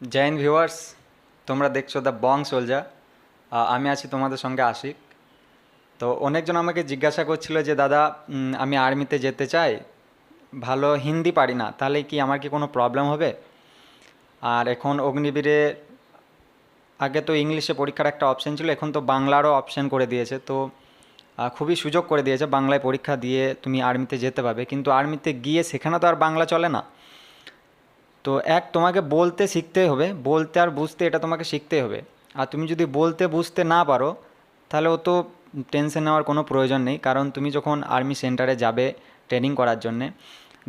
Jain viewers, তোমরা দেখছ the Bong সোলজা আমি আছি তোমাদের সঙ্গে আশিক। তো অনেকজন আমাকে জিজ্ঞাসা করছিল যে, দাদা আমি আর্মিতে যেতে চাই। ভালো হিন্দি পারি না, তাহলে কি আমার কি কোনো প্রবলেম হবে? আর এখন অগ্নিবীরে, আগে তো ইংলিশে পরীক্ষার একটা অপশন ছিল, এখন তো বাংলারও অপশন করে দিয়েছে। তো খুবই সুযোগ করে দিয়েছে বাংলায় পরীক্ষা দিয়ে তুমি আর্মিতে যেতে পারবে। কিন্তু আর্মিতে গিয়ে সেখানে তো আর বাংলা চলে না। তো এক, তোমাকে বলতে শিখতেই হবে। বলতে আর বুঝতে এটা তোমাকে শিখতেই হবে। আর তুমি যদি বলতে বুঝতে না পারো, তাহলে ও তো টেনশন নেওয়ার কোনো প্রয়োজন নেই। কারণ তুমি যখন আর্মি সেন্টারে যাবে ট্রেনিং করার জন্যে,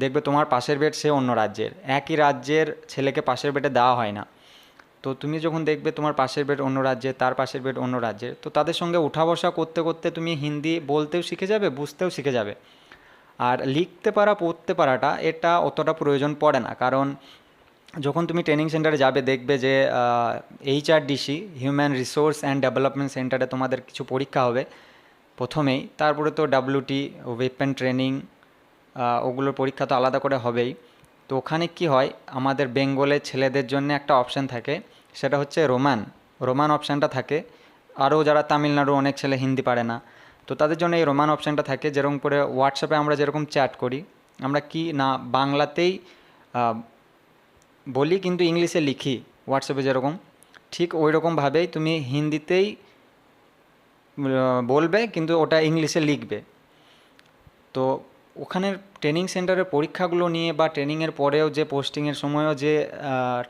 দেখবে তোমার পাশের বেড সে অন্য রাজ্যের। একই রাজ্যের ছেলেকে পাশের বেডে দেওয়া হয় না। তো তুমি যখন দেখবে তোমার পাশের বেড অন্য রাজ্যে তার পাশের বেড অন্য রাজ্যে তো তাদের সঙ্গে উঠা বসা করতে করতে তুমি হিন্দি বলতেও শিখে যাবে, বুঝতেও শিখে যাবে। আর লিখতে পারা, পড়তে পারাটা এটা অতটা প্রয়োজন পড়ে না। কারণ যখন তুমি ট্রেনিং সেন্টারে যাবে, দেখবে যে HRDC human resource and development সেন্টারে তোমাদের কিছু পরীক্ষা হবে, প্রথমেই। তারপরে তো ডাব্লিউটি ওয়েপেন ট্রেনিং ওগুলোর পরীক্ষা তো আলাদা করে হবেই। তো ওখানে কি হয়, আমাদের বেঙ্গলের ছেলেদের জন্য একটা অপশান থাকে, সেটা হচ্ছে রোমান রোমান অপশানটা থাকে। আরও যারা তামিলনাড়ু, অনেক ছেলে হিন্দি পারে না। তো তাদের জন্য এই রোমান অপশানটা থাকে, যেরকম করে হোয়াটসঅ্যাপে আমরা যেরকম চ্যাট করি, আমরা কি না, বাংলাতেই বলি কিন্তু ইংলিশে লিখি হোয়াটসঅ্যাপে যেরকম। ঠিক ওই রকমভাবেই তুমি হিন্দিতেই বলবে কিন্তু ওটা ইংলিশে লিখবে। তো ওখানের ট্রেনিং সেন্টারের পরীক্ষাগুলো নিয়ে বা ট্রেনিংয়ের পরেও যে পোস্টিংয়ের সময়ও যে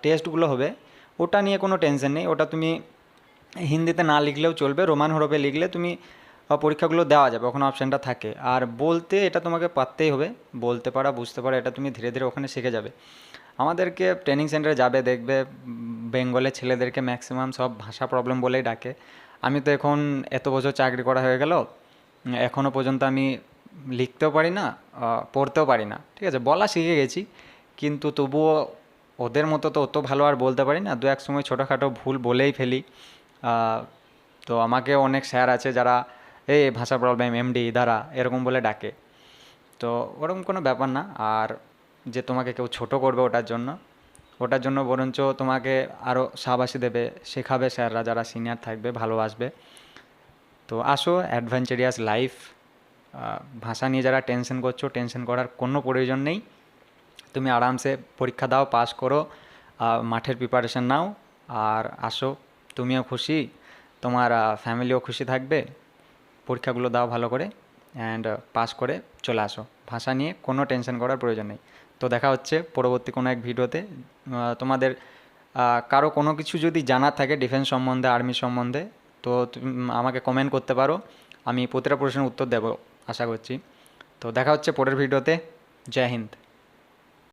টেস্টগুলো হবে, ওটা নিয়ে কোনো টেনশন নেই। ওটা তুমি হিন্দিতে না লিখলেও চলবে রোমান হরফে লিখলে তুমি পরীক্ষাগুলো দেওয়া যাবে, ওখানে অপশানটা থাকে। আর বলতে এটা তোমাকে পারতেই হবে, বলতে পারা, বুঝতে পারা, এটা তুমি ধীরে ধীরে ওখানে শিখে যাবে। আমাদেরকে ট্রেনিং সেন্টারে যাবে, দেখবে, বেঙ্গলের ছেলেদেরকে ম্যাক্সিমাম সব ভাষা প্রবলেম বলেই ডাকে। আমি তো এখন এত বছর চাকরি করা হয়ে গেল এখনও পর্যন্ত আমি লিখতেও পারি না পড়তেও পারি না। ঠিক আছে, বলা শিখে গেছি, কিন্তু তবুও ওদের মতো তো অত ভালো আর বলতে পারি না। দু এক সময় ছোটোখাটো ভুল বলেই ফেলি। তো আমাকে অনেক স্যার আছে যারা, এই ভাষা প্রবলেম এমডি দ্বারা এরকম বলে ডাকে। তো ওরকম কোনো ব্যাপার না। আর যে তোমাকে কেউ ছোট করবে ওটার জন্য। ওটার জন্য বরঞ্চ তোমাকে আরও সাবাসী দেবে, শেখাবে স্যাররা যারা সিনিয়র থাকবে, ভালোবাসবে। তো আসো অ্যাডভেঞ্চারিয়াস লাইফ ভাষা নিয়ে যারা টেনশন করছ টেনশন করার কোনো প্রয়োজন নেই। তুমি আরামসে পরীক্ষা দাও পাস করো মাঠের প্রিপারেশন নাও, আর আসো, তুমিও খুশি, তোমার ফ্যামিলিও খুশি থাকবে। পরীক্ষাগুলো দাও ভালো করে অ্যান্ড পাস করে চলে আসো। ভাষা নিয়ে কোনো টেনশন করার প্রয়োজন নেই। তো দেখা হচ্ছে পরবর্তী কোনো এক ভিডিওতে। তোমাদের কারও কোনো কিছু যদি জানার থাকে ডিফেন্স সম্বন্ধে আর্মি সম্বন্ধে, তো আমাকে কমেন্ট করতে পারো। আমি প্রতিটা প্রশ্নের উত্তর দেব, আশা করছি। তো দেখা হচ্ছে পরের ভিডিওতে। জয় হিন্দ।